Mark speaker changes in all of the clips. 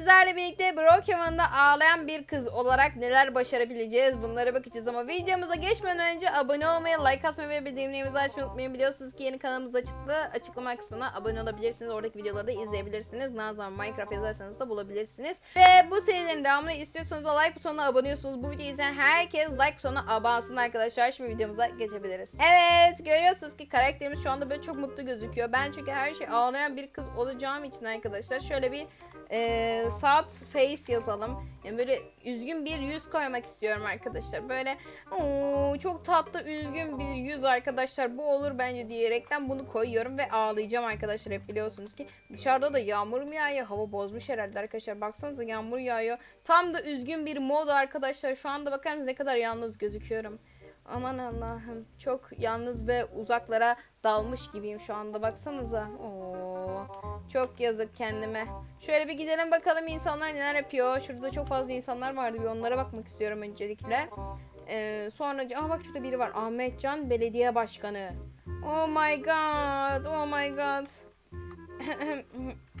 Speaker 1: sizlerle birlikte Brokeman'da ağlayan bir kız olarak neler başarabileceğiz bunlara bakacağız ama videomuza geçmeden önce abone olmayı, like atmayı ve bildirimlerimizi açmayı unutmayın. Biliyorsunuz ki yeni kanalımız açıktı. Açıklama kısmına abone olabilirsiniz. Oradaki videoları da izleyebilirsiniz. Nazan Minecraft yazarsanız da bulabilirsiniz. Ve bu serilerin devamını istiyorsanız da like butonuna abone olıyorsunuz. Bu videoyu izleyen herkes like butonuna abansın arkadaşlar. Şimdi videomuza geçebiliriz. Evet görüyorsunuz ki karakterimiz şu anda böyle çok mutlu gözüküyor. Ben çünkü her şey ağlayan bir kız olacağım için arkadaşlar şöyle bir e, sad face yazalım. Yani böyle üzgün bir yüz koymak istiyorum arkadaşlar. Böyle "Oo, çok tatlı üzgün bir yüz arkadaşlar. Bu olur bence diyerekten bunu koyuyorum ve ağlayacağım arkadaşlar. Hep biliyorsunuz ki dışarıda da yağmur mu yağıyor? Hava bozmuş herhalde arkadaşlar. Baksanıza yağmur yağıyor. Tam da üzgün bir mod arkadaşlar. Şu anda bakar mısınız ne kadar yalnız gözüküyorum. Aman Allah'ım çok yalnız ve uzaklara dalmış gibiyim şu anda baksanıza. Oo, çok yazık kendime. Şöyle bir gidelim bakalım insanlar neler yapıyor. Şurada çok fazla insanlar vardı bir onlara bakmak istiyorum öncelikle. Ee, sonra aa bak şurada biri var. Ahmetcan Belediye Başkanı. Oh my god. Oh my god.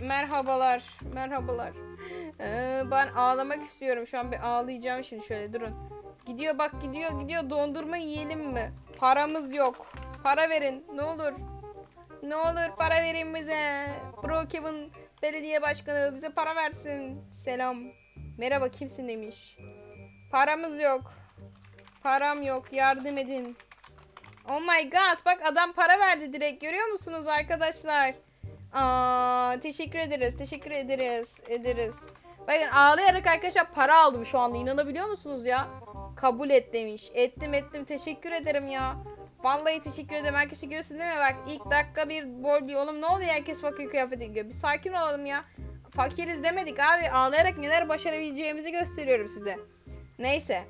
Speaker 1: merhabalar. Merhabalar. Ee, ben ağlamak istiyorum. Şu an bir ağlayacağım şimdi şöyle durun. Gidiyor bak gidiyor gidiyor dondurma yiyelim mi? Paramız yok. Para verin ne olur. Ne olur para verin bize. Brookhaven belediye başkanı bize para versin. Selam. Merhaba kimsin demiş. Paramız yok. Param yok yardım edin. Oh my god bak adam para verdi direkt görüyor musunuz arkadaşlar? Aa, teşekkür ederiz teşekkür ederiz ederiz. Bakın ağlayarak arkadaşlar para aldım şu anda inanabiliyor musunuz ya? Kabul et demiş. Ettim ettim teşekkür ederim ya. Vallahi teşekkür ederim. Herkese görüyorsun değil mi? Bak ilk dakika bir bol bir oğlum ne oluyor herkes fakir kıyafeti giyiyor. Bir sakin olalım ya. Fakiriz demedik abi. Ağlayarak neler başarabileceğimizi gösteriyorum size. Neyse.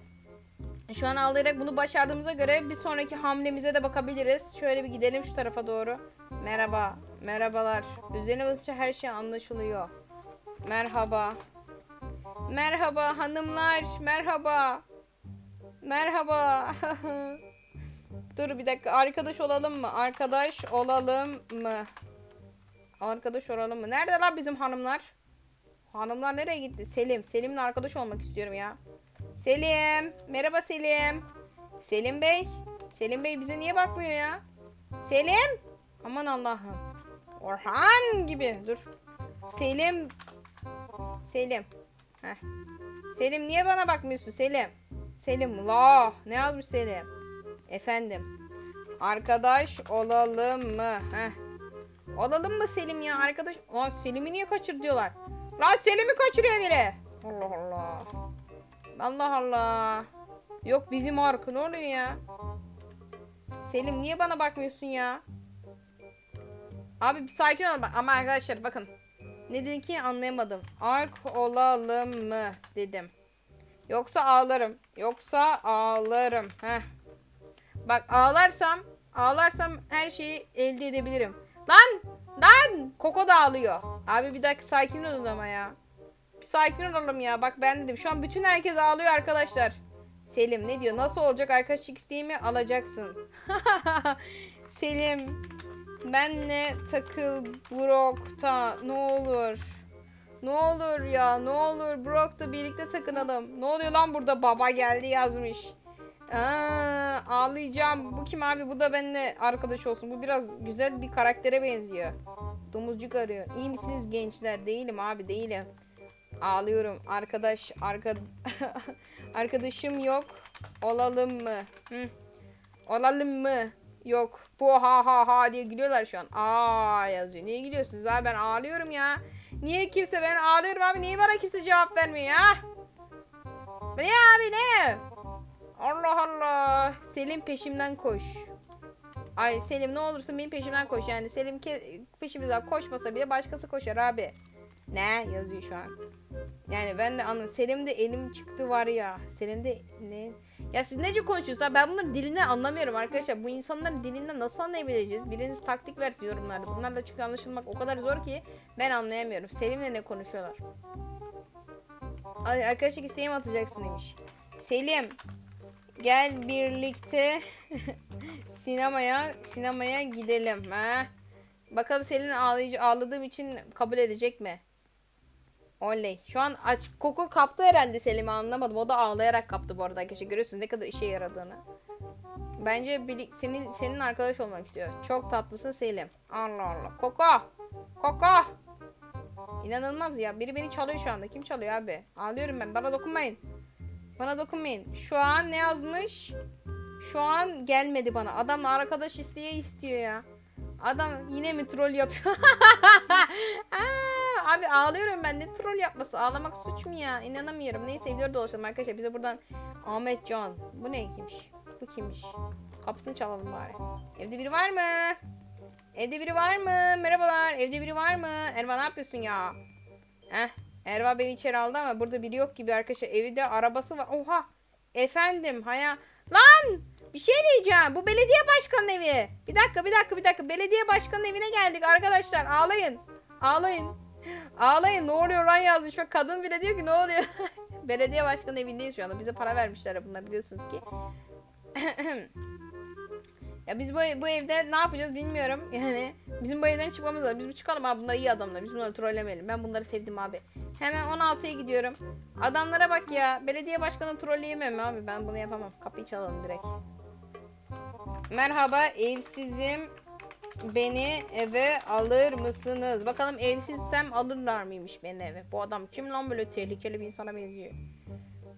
Speaker 1: Şu an ağlayarak bunu başardığımıza göre bir sonraki hamlemize de bakabiliriz. Şöyle bir gidelim şu tarafa doğru. Merhaba. Merhabalar. Üzerine basınca her şey anlaşılıyor. Merhaba. Merhaba hanımlar. Merhaba. Merhaba. Dur bir dakika. Arkadaş olalım mı? Arkadaş olalım mı? Arkadaş olalım mı? Nerede lan bizim hanımlar? Hanımlar nereye gitti? Selim. Selim'le arkadaş olmak istiyorum ya. Selim. Merhaba Selim. Selim Bey. Selim Bey bize niye bakmıyor ya? Selim. Aman Allah'ım. Orhan gibi. Dur. Selim. Selim. Heh. Selim niye bana bakmıyorsun Selim? Selim la ne yazmış Selim? Efendim. Arkadaş olalım mı? Heh. Olalım mı Selim ya arkadaş? Lan Selim'i niye kaçır diyorlar? Lan Selim'i kaçırıyor biri. Allah Allah. Allah Allah. Yok bizim arka ne oluyor ya? Selim niye bana bakmıyorsun ya? Abi bir sakin ol. Ama arkadaşlar bakın. Ne dedin ki anlayamadım. Ark olalım mı dedim. Yoksa ağlarım. Yoksa ağlarım. Heh. Bak ağlarsam ağlarsam her şeyi elde edebilirim. Lan! Lan! Koko da ağlıyor. Abi bir dakika sakin olun ama ya. Bir sakin olalım ya. Bak ben dedim. Şu an bütün herkes ağlıyor arkadaşlar. Selim ne diyor? Nasıl olacak arkadaşlık isteğimi alacaksın. Selim benle takıl Brock'ta ne olur. Ne olur ya ne olur Brock'ta birlikte takınalım. Ne oluyor lan burada baba geldi yazmış. Aa, ağlayacağım. Bu kim abi? Bu da benimle arkadaş olsun. Bu biraz güzel bir karaktere benziyor. Domuzcuk arıyor. İyi misiniz gençler? Değilim abi değilim. Ağlıyorum. Arkadaş arka arkadaşım yok. Olalım mı? Hı. Olalım mı? Yok. Bu ha ha ha diye gülüyorlar şu an. Aa yazıyor. Niye gülüyorsunuz abi? Ben ağlıyorum ya. Niye kimse ben ağlıyorum abi? Niye bana kimse cevap vermiyor ya? Ne abi ne? Allah Allah. Selim peşimden koş. Ay Selim ne olursun benim peşimden koş yani. Selim ke- peşimizden koşmasa bile başkası koşar abi. Ne yazıyor şu an. Yani ben de anladım. Selim de elim çıktı var ya. Selim de ne? Ya siz nece konuşuyorsunuz? Ben bunların dilinden anlamıyorum arkadaşlar. Bu insanların dilinden nasıl anlayabileceğiz? Biriniz taktik versin yorumlarda. Bunlarla çünkü anlaşılmak o kadar zor ki ben anlayamıyorum. Selim'le ne konuşuyorlar? Arkadaşlık isteğimi atacaksın demiş. Selim gel birlikte sinemaya sinemaya gidelim ha. Bakalım senin ağlayıcı ağladığım için kabul edecek mi? Oley. Şu an aç koku kaptı herhalde Selim'i anlamadım. O da ağlayarak kaptı bu arada arkadaşlar. Görüyorsunuz ne kadar işe yaradığını. Bence birlik senin senin arkadaş olmak istiyor. Çok tatlısın Selim. Allah Allah. Koko. Koko. İnanılmaz ya. Biri beni çalıyor şu anda. Kim çalıyor abi? Ağlıyorum ben. Bana dokunmayın. Bana dokunmayın. Şu an ne yazmış? Şu an gelmedi bana. Adam arkadaş isteye istiyor ya. Adam yine mi troll yapıyor? Abi ağlıyorum ben. Ne troll yapması? Ağlamak suç mu ya? İnanamıyorum. Neyse evlere dolaşalım arkadaşlar. Bize buradan Ahmet Can. Bu ne kimmiş? Bu kimmiş? Kapısını çalalım bari. Evde biri var mı? Evde biri var mı? Merhabalar. Evde biri var mı? Erva ne yapıyorsun ya? Heh. Erva beni içeri aldı ama burada biri yok gibi arkadaşlar. Evde arabası var. Oha. Efendim. Haya. Lan! Bir şey diyeceğim. Bu belediye başkanının evi. Bir dakika, bir dakika, bir dakika. Belediye başkanının evine geldik arkadaşlar. Ağlayın. Ağlayın. Ağlayın. Ne oluyor lan yazmış. Bak kadın bile diyor ki ne oluyor? belediye başkanının evindeyiz şu anda. Bize para vermişler bunlar biliyorsunuz ki. ya biz bu, bu evde ne yapacağız bilmiyorum. Yani bizim bu evden çıkmamız lazım. Biz bir çıkalım abi bunlar iyi adamlar. Biz bunları trollemeyelim. Ben bunları sevdim abi. Hemen 16'ya gidiyorum. Adamlara bak ya. Belediye başkanı trolleyemem abi. Ben bunu yapamam. Kapıyı çalalım direkt. Merhaba evsizim. Beni eve alır mısınız? Bakalım evsizsem alırlar mıymış beni eve? Bu adam kim lan böyle tehlikeli bir insana benziyor?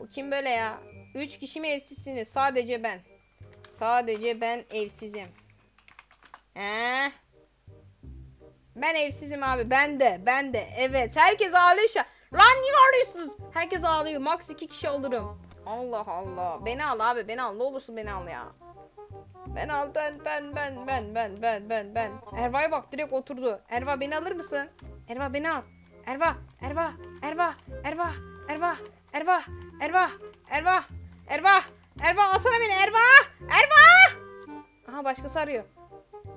Speaker 1: Bu kim böyle ya? Üç kişi mi evsizsiniz? Sadece ben. Sadece ben evsizim. He? Ben evsizim abi. Ben de. Ben de. Evet. Herkes ağlıyor şu an. Lan niye ağlıyorsunuz? Herkes ağlıyor. Max iki kişi alırım. Allah Allah. Beni al abi. Beni al. Ne olursun beni al ya. Ben al ben ben ben ben ben ben ben ben. Erva'ya bak direkt oturdu. Erva beni alır mısın? Erva beni al. Erva, Erva, Erva, Erva, Erva, Erva, Erva, Erva, Erva, Erva alsana beni Erva, Erva. Aha başkası arıyor.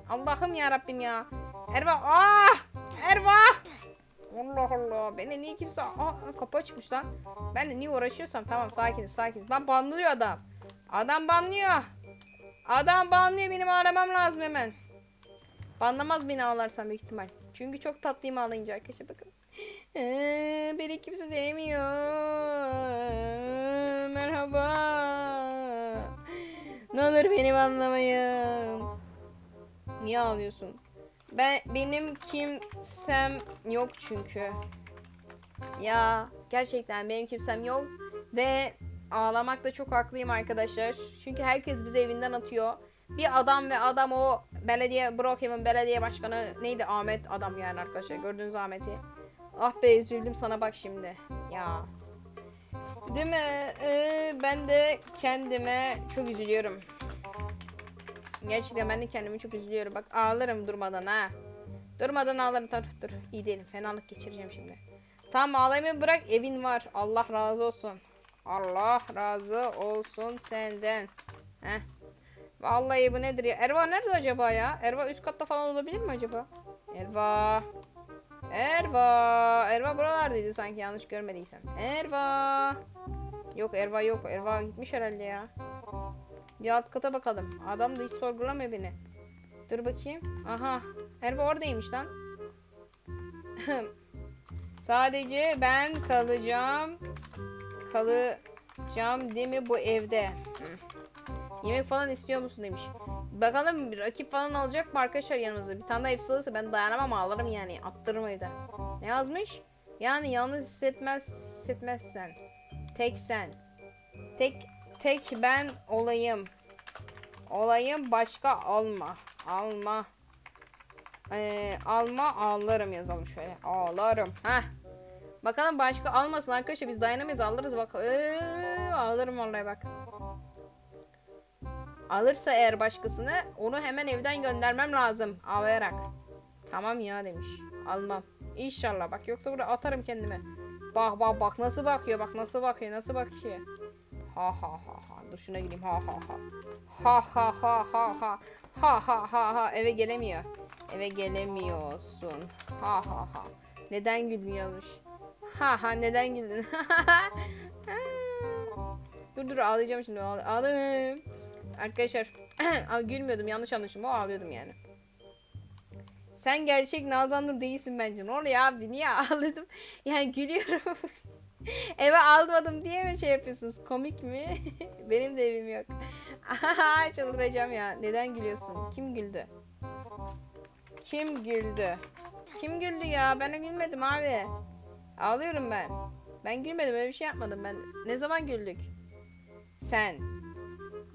Speaker 1: Allah'ım ya Rabbim ya. Erva, ah, Erva. Allah Allah. Beni niye kimse... Aa, kapı açmış lan. Ben de niye uğraşıyorsam tamam sakiniz sakiniz. Lan banlıyor adam. Adam banlıyor. Adam banlıyor benim aramam lazım hemen. Banlamaz beni ağlarsam büyük ihtimal. Çünkü çok tatlıyım ağlayınca arkadaşlar bakın. Ee, beni kimse sevmiyor. Merhaba. Ne olur beni banlamayın. Niye ağlıyorsun? Ben benim kimsem yok çünkü. Ya gerçekten benim kimsem yok ve ağlamakta çok haklıyım arkadaşlar. Çünkü herkes bizi evinden atıyor. Bir adam ve adam o belediye Brookhaven belediye başkanı neydi Ahmet adam yani arkadaşlar gördüğünüz Ahmet'i. Ah be üzüldüm sana bak şimdi. Ya. Değil mi? Ee, ben de kendime çok üzülüyorum. Gerçekten ben de kendimi çok üzülüyorum. Bak ağlarım durmadan ha. Durmadan ağlarım. Dur dur. İyi değilim. Fenalık geçireceğim şimdi. Tamam ağlamayı bırak. Evin var. Allah razı olsun. Allah razı olsun senden. Heh. Vallahi bu nedir ya? Erva nerede acaba ya? Erva üst katta falan olabilir mi acaba? Erva. Erva. Erva buralardaydı sanki yanlış görmediysem. Erva. Yok Erva yok. Erva gitmiş herhalde ya. Bir alt kata bakalım. Adam da hiç sorgulamıyor beni. Dur bakayım. Aha. Erva oradaymış lan. Sadece ben kalacağım. Kalacağım değil mi bu evde? Yemek falan istiyor musun demiş. Bakalım bir rakip falan alacak mı arkadaşlar yanımızda? Bir tane daha ev sığırsa ben dayanamam ağlarım yani. Attırırım evden. Ne yazmış? Yani yalnız hissetmez hissetmezsen. Tek sen. Tek tek ben olayım. Olayım başka alma. Alma. Ee, alma ağlarım yazalım şöyle. Ağlarım. Heh. Bakalım başka almasın arkadaşlar biz dayanamayız alırız bak. Ee, ağlarım vallahi bak. Alırsa eğer başkasını onu hemen evden göndermem lazım ağlayarak. Tamam ya demiş. Almam. İnşallah bak yoksa burada atarım kendime. Bak bak bak nasıl bakıyor bak nasıl bakıyor nasıl bakıyor. Ha ha ha ha. Dur şuna gireyim ha ha ha. Ha ha ha ha ha. Ha ha ha ha. Eve gelemiyor. Eve gelemiyorsun. Ha ha ha. Neden güldün yazmış. Ha ha neden güldün? dur dur ağlayacağım şimdi. Ağla ağlarım. Arkadaşlar gülmüyordum yanlış anlaşılma o ağlıyordum yani. Sen gerçek Nazan Nur değilsin bence. Ne oluyor abi? Niye ağladım? Yani gülüyorum. Eve almadım diye mi şey yapıyorsunuz? Komik mi? Benim de evim yok. Çıldıracağım ya. Neden gülüyorsun? Kim güldü? Kim güldü? Kim güldü ya? Ben gülmedim abi. Ağlıyorum ben. Ben gülmedim öyle bir şey yapmadım ben. Ne zaman güldük? Sen.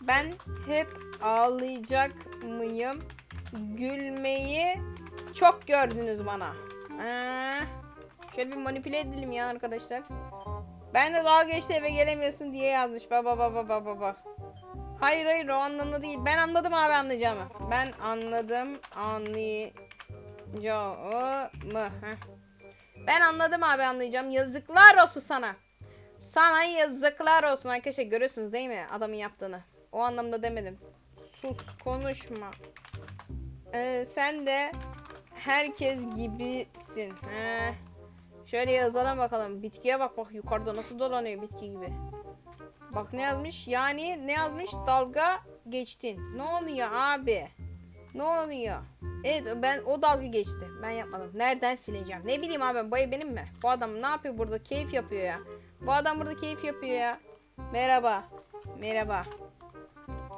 Speaker 1: Ben hep ağlayacak mıyım? Gülmeyi çok gördünüz bana. Ee, şöyle bir manipüle edelim ya arkadaşlar. Ben de dalga geçti eve gelemiyorsun diye yazmış. Baba baba baba baba. Hayır hayır o anlamda değil. Ben anladım abi anlayacağımı. Ben anladım anlayacağımı. Heh. Ben anladım abi anlayacağım. Yazıklar olsun sana. Sana yazıklar olsun arkadaşlar. Görüyorsunuz değil mi adamın yaptığını? O anlamda demedim. Sus konuşma. Ee, sen de herkes gibisin. He. Şöyle yazalım bakalım. Bitkiye bak bak yukarıda nasıl dolanıyor bitki gibi. Bak ne yazmış? Yani ne yazmış? Dalga geçtin. Ne oluyor abi? Ne oluyor? Evet ben o dalga geçti. Ben yapmadım. Nereden sileceğim? Ne bileyim abi bu benim mi? Bu adam ne yapıyor burada? Keyif yapıyor ya. Bu adam burada keyif yapıyor ya. Merhaba. Merhaba.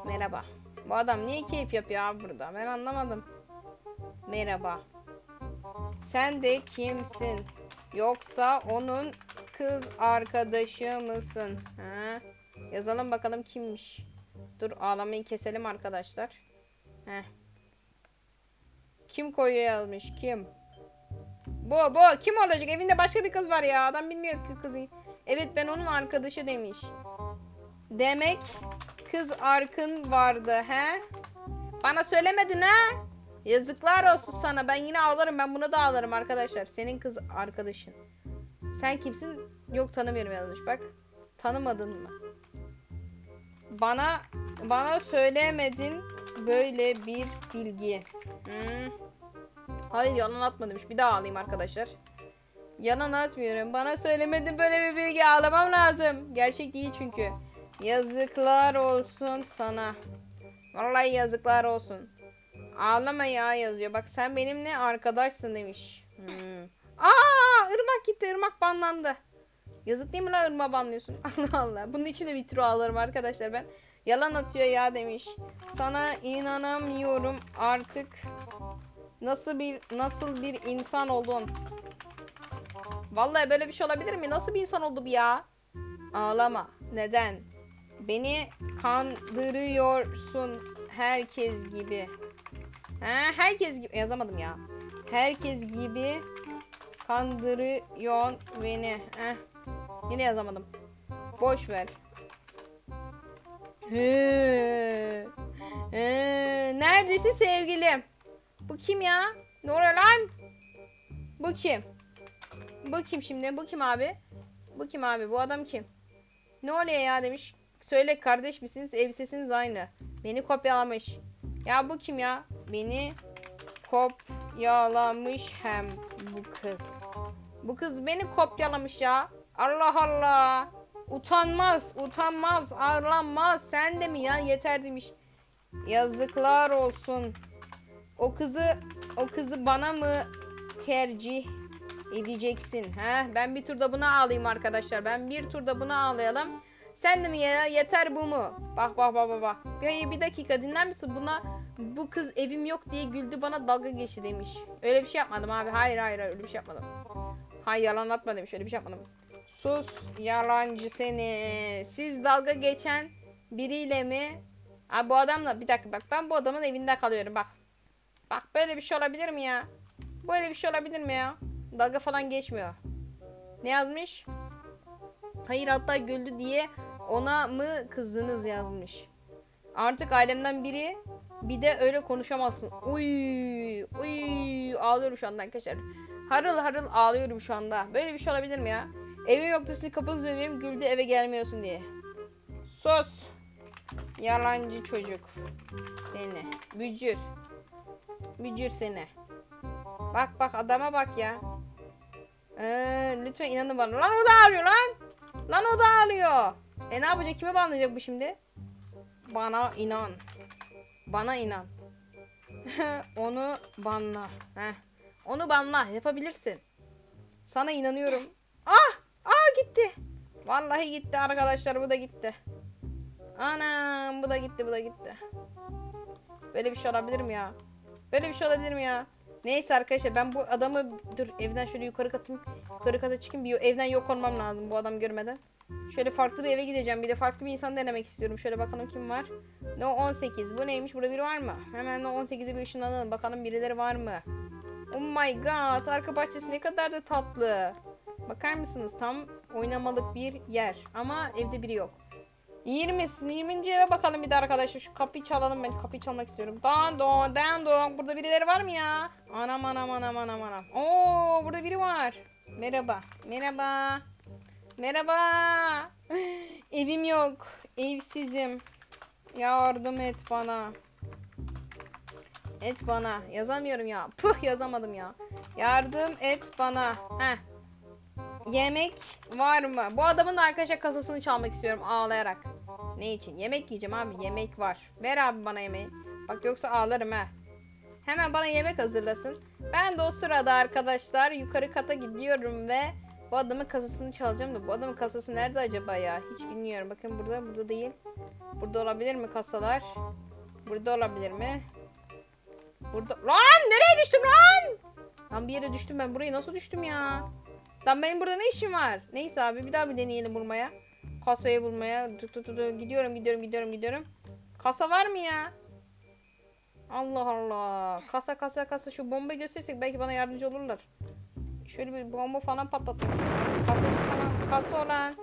Speaker 1: Merhaba. Bu adam niye keyif yapıyor abi burada? Ben anlamadım. Merhaba. Sen de kimsin? Yoksa onun kız arkadaşı mısın? Ha? Yazalım bakalım kimmiş. Dur ağlamayı keselim arkadaşlar. Heh. Kim koyuyor yazmış? Kim? Bu bu kim olacak? Evinde başka bir kız var ya. Adam bilmiyor ki kızı. Evet ben onun arkadaşı demiş. Demek kız arkın vardı he? Bana söylemedin ha? Yazıklar olsun sana. Ben yine ağlarım. Ben bunu da ağlarım arkadaşlar. Senin kız arkadaşın. Sen kimsin? Yok tanımıyorum yazmış bak. Tanımadın mı? Bana bana söylemedin böyle bir bilgi. Hmm. Hayır yalan atma demiş. Bir daha alayım arkadaşlar. Yalan atmıyorum. Bana söylemedin böyle bir bilgi. Ağlamam lazım. Gerçek değil çünkü. Yazıklar olsun sana. Vallahi yazıklar olsun. Ağlama ya yazıyor. Bak sen benimle arkadaşsın demiş. Hmm. Aa, ırmak gitti. Irmak banlandı. Yazık değil mi lan ırma banlıyorsun? Allah Allah. Bunun için de tür ağlarım arkadaşlar ben. Yalan atıyor ya demiş. Sana inanamıyorum artık. Nasıl bir nasıl bir insan oldun? Vallahi böyle bir şey olabilir mi? Nasıl bir insan oldu bu ya? Ağlama. Neden? Beni kandırıyorsun herkes gibi. Ha, herkes gibi yazamadım ya. Herkes gibi kandırıyorsun beni. Heh. Yine yazamadım. Boş ver. He. Neredesin sevgilim? Bu kim ya? Oluyor lan? Bu kim? Bu kim şimdi? Bu kim abi? Bu kim abi? Bu adam kim? Ne oluyor ya demiş. Söyle kardeş misiniz? Elbisesiniz aynı. Beni kopyalamış. Ya bu kim ya? Beni kopyalamış hem bu kız. Bu kız beni kopyalamış ya. Allah Allah. Utanmaz, utanmaz, ağlanmaz. Sen de mi ya? Yeter demiş. Yazıklar olsun. O kızı, o kızı bana mı tercih edeceksin? He? Ben bir turda buna ağlayayım arkadaşlar. Ben bir turda buna ağlayalım. Sen de mi ya? Yeter bu mu? Bak bak bak bak bak. Bir, bir dakika dinler misin? Buna bu kız evim yok diye güldü bana dalga geçti demiş. Öyle bir şey yapmadım abi. Hayır hayır hayır, öyle bir şey yapmadım. Hayır yalan atma demiş. Öyle bir şey yapmadım. Sus yalancı seni. Siz dalga geçen biriyle mi? Abi bu adamla bir dakika bak ben bu adamın evinde kalıyorum bak. Bak böyle bir şey olabilir mi ya? Böyle bir şey olabilir mi ya? Dalga falan geçmiyor. Ne yazmış? Hayır hatta güldü diye ona mı kızdınız yazmış. Artık ailemden biri bir de öyle konuşamazsın. Uy, uy ağlıyorum şu anda arkadaşlar. Harıl harıl ağlıyorum şu anda. Böyle bir şey olabilir mi ya? Evim yoktu sizi kapınızı dönüyorum güldü eve gelmiyorsun diye. Sus. Yalancı çocuk. Seni. Bücür. Bücür seni. Bak bak adama bak ya. Ee, lütfen inanın bana. Lan o da ağlıyor lan. Lan o da ağlıyor. E ne yapacak? Kime bağlanacak bu şimdi? Bana inan. Bana inan. Onu banla. Heh. Onu banla. Yapabilirsin. Sana inanıyorum. Ah! Ah gitti. Vallahi gitti arkadaşlar. Bu da gitti. Anam bu da gitti bu da gitti. Böyle bir şey olabilir mi ya? Böyle bir şey olabilir mi ya? Neyse arkadaşlar ben bu adamı dur evden şöyle yukarı katayım. Yukarı kata çıkayım. Bir evden yok olmam lazım bu adam görmeden. Şöyle farklı bir eve gideceğim. Bir de farklı bir insan denemek istiyorum. Şöyle bakalım kim var. No 18. Bu neymiş? Burada biri var mı? Hemen No 18'e bir ışınlanalım. Bakalım birileri var mı? Oh my god. Arka bahçesi ne kadar da tatlı. Bakar mısınız? Tam oynamalık bir yer. Ama evde biri yok. 20. 20. eve bakalım bir de arkadaşlar. Şu kapıyı çalalım ben. Kapıyı çalmak istiyorum. Dan don dan don. Burada birileri var mı ya? Anam anam anam anam anam. Oo burada biri var. Merhaba. Merhaba. Merhaba. Evim yok. Evsizim. Yardım et bana. Et bana. Yazamıyorum ya. Puh yazamadım ya. Yardım et bana. Heh. Yemek var mı? Bu adamın da arkadaşlar kasasını çalmak istiyorum ağlayarak. Ne için? Yemek yiyeceğim abi. Yemek var. Ver abi bana yemeği. Bak yoksa ağlarım ha. Hemen bana yemek hazırlasın. Ben de o sırada arkadaşlar yukarı kata gidiyorum ve bu adamın kasasını çalacağım da bu adamın kasası nerede acaba ya? Hiç bilmiyorum. Bakın burada, burada değil. Burada olabilir mi kasalar? Burada olabilir mi? Burada... Lan nereye düştüm lan? Lan bir yere düştüm ben. Buraya nasıl düştüm ya? Lan benim burada ne işim var? Neyse abi bir daha bir deneyelim bulmaya. Kasayı bulmaya. Tut tut tut. Gidiyorum gidiyorum gidiyorum gidiyorum. Kasa var mı ya? Allah Allah. Kasa kasa kasa. Şu bombayı göstersek belki bana yardımcı olurlar. Şöyle bir bomba falan patlatayım. Kasası falan. Kasa olan.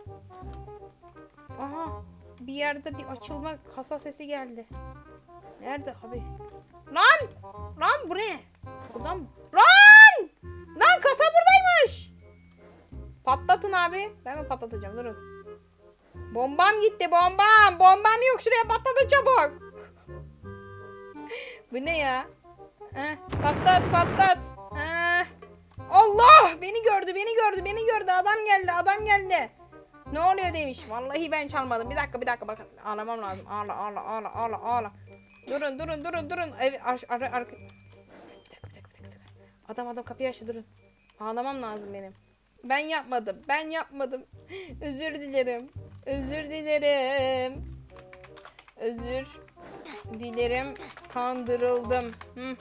Speaker 1: Aha. Bir yerde bir açılma kasa sesi geldi. Nerede abi? Lan! Lan bu ne? Buradan mı? Lan Patlatın abi. Ben mi patlatacağım? Durun. Bombam gitti bombam. Bombam yok şuraya patlatın çabuk. bu ne ya? Heh, patlat patlat. Heh. Allah! Beni gördü beni gördü beni gördü. Adam geldi adam geldi. Ne oluyor demiş. Vallahi ben çalmadım. Bir dakika bir dakika bakın. Ağlamam lazım. Ağla ağla ağla ağla ağla. Durun durun durun durun. Ev ar ar ar bir dakika bir dakika. bir dakika. Adam adam kapıyı açtı durun. Ağlamam lazım benim. Ben yapmadım. Ben yapmadım. Özür dilerim. Özür dilerim. Özür dilerim. Kandırıldım. Hı.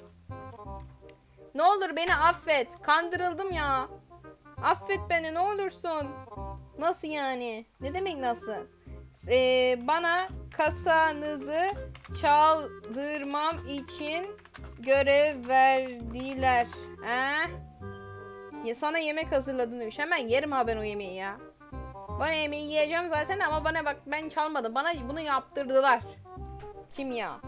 Speaker 1: Ne olur beni affet. Kandırıldım ya. Affet beni ne olursun. Nasıl yani? Ne demek nasıl? Ee, bana kasanızı çaldırmam için görev verdiler. He? Ya sana yemek hazırladım demiş. Hemen yerim ha ben o yemeği ya. Bana yemeği yiyeceğim zaten ama bana bak ben çalmadım. Bana bunu yaptırdılar. Kim ya?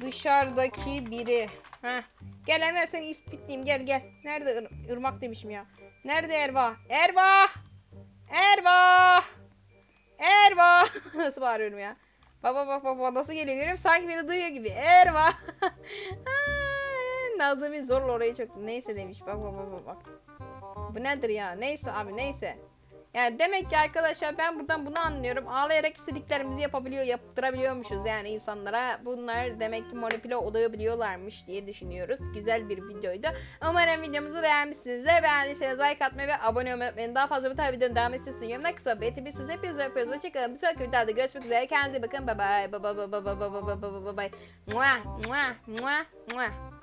Speaker 1: Dışarıdaki biri. Heh. Gel hemen seni ispitleyeyim gel gel. Nerede Ir- ırmak demişim ya. Nerede Erva? Erva! Erva! Erva! Nasıl bağırıyorum ya? Baba bak bak bak nasıl geliyor görüyor musun? Sanki beni duyuyor gibi. Erva! Nazmi zorla orayı çok. Neyse demiş. Bak bak bak bak. Bu nedir ya? Neyse abi neyse. Yani demek ki arkadaşlar ben buradan bunu anlıyorum. Ağlayarak istediklerimizi yapabiliyor, yaptırabiliyormuşuz yani insanlara. Bunlar demek ki manipüle olabiliyorlarmış diye düşünüyoruz. Güzel bir videoydu. Umarım videomuzu beğenmişsinizdir. Beğendiyseniz like atmayı ve abone olmayı unutmayın. Daha fazla bu tarz videonun devam etmesini yorumlar kısmına belirtin. Biz siz hepinizi öpüyoruz. Hoşçakalın. Bir sonraki videoda görüşmek üzere. Kendinize bakın. Bye bye. Bye bye bye bye bye bye bye bye bye bye. Mua mua mua mua.